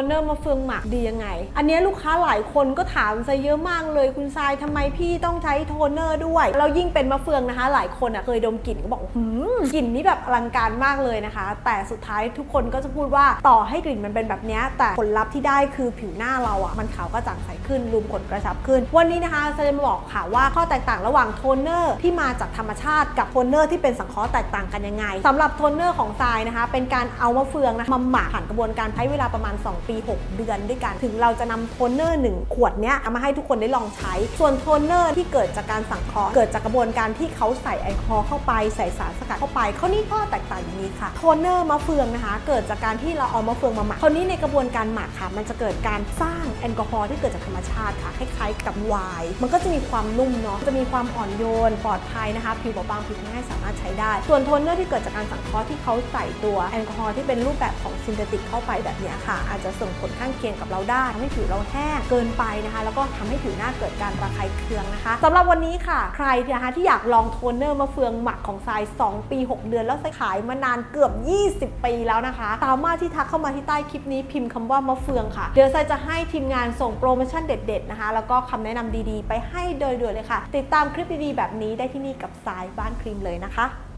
นเนอร์มาเฟืองหมักดียังไง อันนี้ลูกค้าหลายคนก็ถามซะเยอะมากเลยคุณทรายทำไมพี่ต้องใช้โทนเนอร์ด้วยแล้วยิ่งเป็นมะเฟืองนะคะ หลายคนอะเคยดมกลิ่นก็บอกหืมกลิ่นนี่แบบอลังการมากเลยนะคะ แต่สุดท้ายทุกคนก็จะพูดว่าต่อให้กลิ่นมันเป็นแบบนี้แต่ผลลัพธ์ที่ได้คือผิวหน้าเราอะมันขาวกระจ่างใสขึ้นรูมขนกระชับขึ้น วันนี้นะคะจะมาบอกค่ะว่าข้อแตกต่างระหว่างโทนเนอร์ที่มาจากธรรมชาติกับโทนเนอร์ที่เป็นสังเคราะห์แตกต่างกันยังไงสำหรับโทนเนอร์ของทรายนะคะ เป็นการเอามะเฟืองนะคะมาหมักผ่านกระบวนการใช้เวลาประมาณ 2ปี 6 เดือนด้วยกัน ถึงเราจะนำโทนเนอร์ 1 ขวดเนี้ยเอามาให้ทุกคนได้ลองใช้ ส่วนโทนเนอร์ที่เกิดจากการสังเคราะห์เกิดจากกระบวนการที่เขาใส่แอลกอฮอล์เข้าไปใส่สารสกัดเข้าไปเขานี่ข้อแตกต่างอย่างนี้ค่ะโทนเนอร์มะเฟืองนะคะ เกิดจากการที่เราเอามะเฟืองมาหมักคราวนี้ในกระบวนการหมักค่ะ มันจะเกิดการสร้างแอลกอฮอล์ที่เกิดจากธรรมชาติค่ะค ล้ายๆกับวน์มันก็จะมีความนุ่มเนาะ จะมีความอ่อนโยน ปลอดภัยนะคะ ผิวเบาบางผิวง่ายสามารถใช้ได้ ส่วนโทนเนอร์ที่เกิดจากการสังเคราะห์ที่เขาใส่ตัวแอลกอฮอล์ที่เป็นรูปแบบของซินเทติกเข้าไปแบบนี้ค่ะ อาจจะส่งผลข้างเคียงกับเราได้ทำให้ผิวเราแห้งเกินไปนะคะ แล้วก็ทำให้ผิวหน้าเกิดการระคายเคืองนะคะสำหรับวันนี้ค่ะ ใครนะคะที่อยากลองโทนเนอร์มะเฟืองหมักของทราย 2 ปี 6 เดือน แล้วขายมานานเกือบ 20 ปีแล้วนะคะ สามารถที่ทักเข้ามาที่ใต้คลิปนี้พิมพ์คำว่ามะเฟืองค่ะ เดี๋ยวทรายจะให้ทีมงานส่งโปรโมชั่นเด็ดๆนะคะ แล้วก็ก็คำแนะนำดีๆ ไปให้โดยด่วนเลยค่ะ ติดตามคลิปดีๆ แบบนี้ได้ที่นี่กับสายบ้านครีมเลยนะคะ